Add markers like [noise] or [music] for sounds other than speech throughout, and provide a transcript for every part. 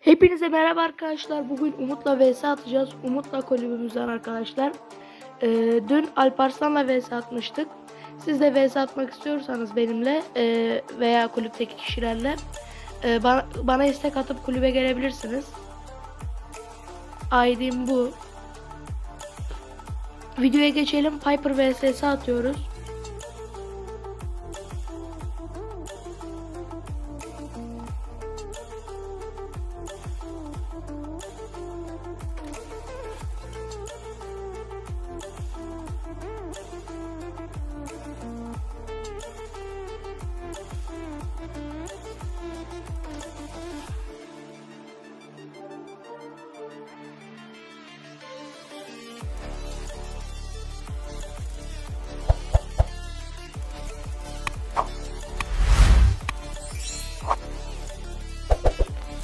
Hepinize merhaba arkadaşlar. Bugün Umut'la vs atacağız. Umut'la kulübümüzden arkadaşlar. Ee, dün Alparslan'la vs atmıştık. Siz de vs atmak istiyorsanız benimle e, veya kulüpteki kişilerle e, bana, bana istek atıp kulübe gelebilirsiniz. ID'm bu. Videoya geçelim. Piper vs atıyoruz.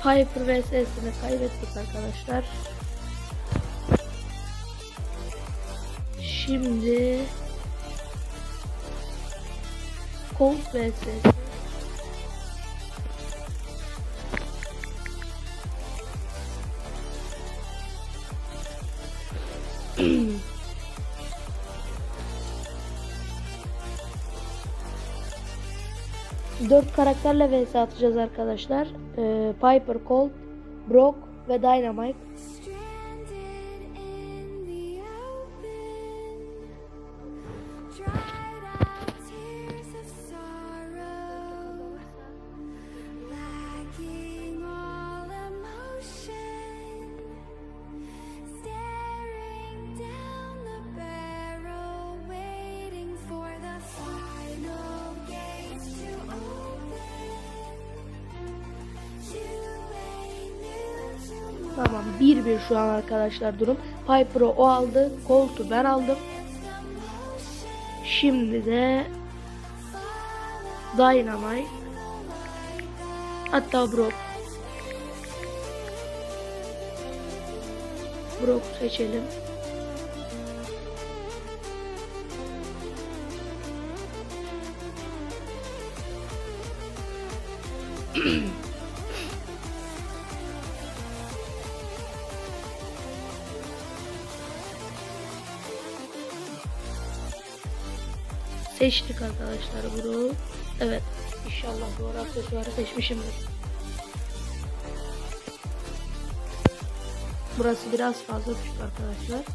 Piper vs'sini kaybettik arkadaşlar. Şimdi Colt vs'si 4 karakterle vs atacağız arkadaşlar. Ee, Piper, Colt, Brock ve Dynamite. Tamam 1-1 şu an arkadaşlar durum. Piper'ı o aldı. Colt'u ben aldım. Şimdi de Dynamite. Hatta Brock. Brock seçelim. [clears throat] Seçtik arkadaşlar bunu. Evet. İnşallah doğru aksesuarı seçmişimdir. Burası biraz fazla küçük arkadaşlar.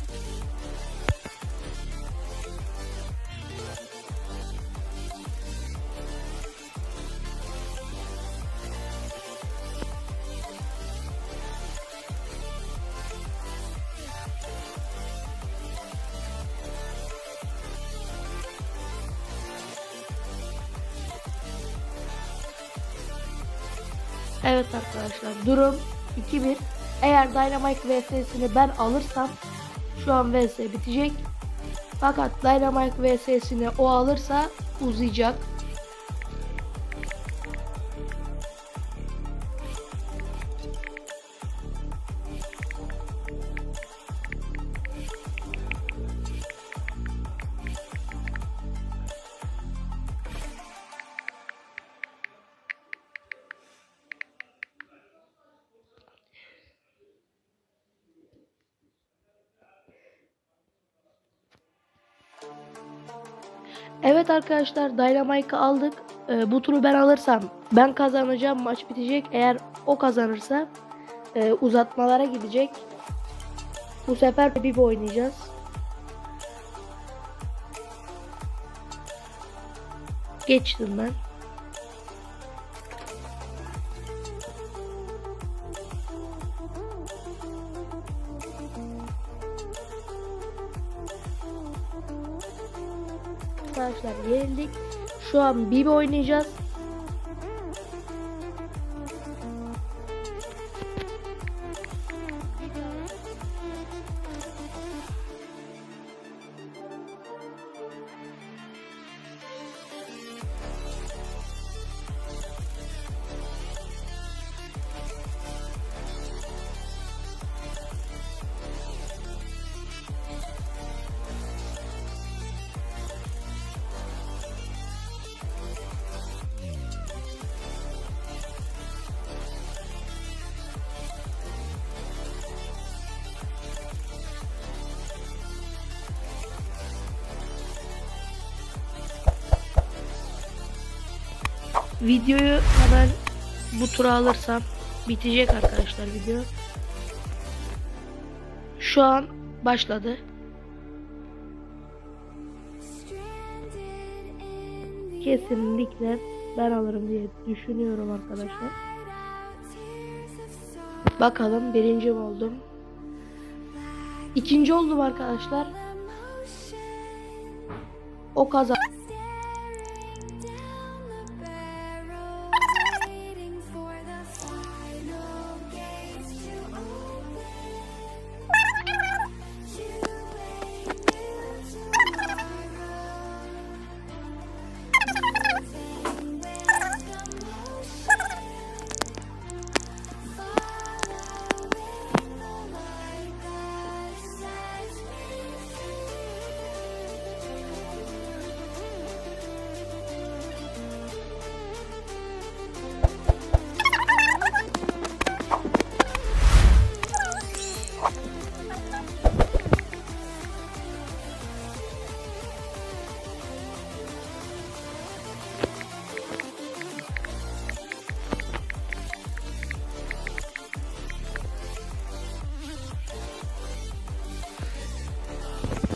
Evet arkadaşlar durum 2-1. Eğer Dynamite VS'sini ben alırsam şu an VS bitecek. Fakat Dynamite VS'sini o alırsa uzayacak. Evet arkadaşlar Dynamite'ı aldık. Ee, bu turu ben alırsam ben kazanacağım. Maç bitecek. Eğer o kazanırsa e, uzatmalara gidecek. Bu sefer bir oynayacağız. Geçtim ben. Arkadaşlar yenildik. Şu an Bibi oynayacağız. Videoyu hemen bu tura alırsam bitecek arkadaşlar video. Şu an başladı. Kesinlikle ben alırım diye düşünüyorum arkadaşlar. Bakalım birinci oldum? İkinci oldum arkadaşlar. O kazan.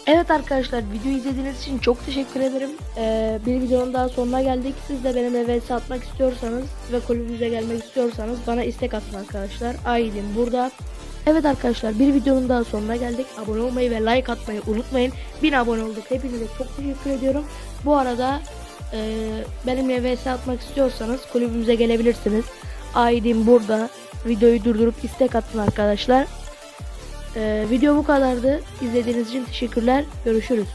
Evet arkadaşlar video izlediğiniz için çok teşekkür ederim. Ee, bir videonun daha sonuna geldik. Siz de benimle vs atmak istiyorsanız ve kulübümüze gelmek istiyorsanız bana istek atın arkadaşlar. Aydın burada. Evet arkadaşlar bir videonun daha sonuna geldik. Abone olmayı ve like atmayı unutmayın. 1000 abone olduk. Hepinize çok teşekkür ediyorum. Bu arada e, benimle vs atmak istiyorsanız kulübümüze gelebilirsiniz. Aydın burada. Videoyu durdurup istek atın arkadaşlar. Ee, video bu kadardı. İzlediğiniz için teşekkürler. Görüşürüz.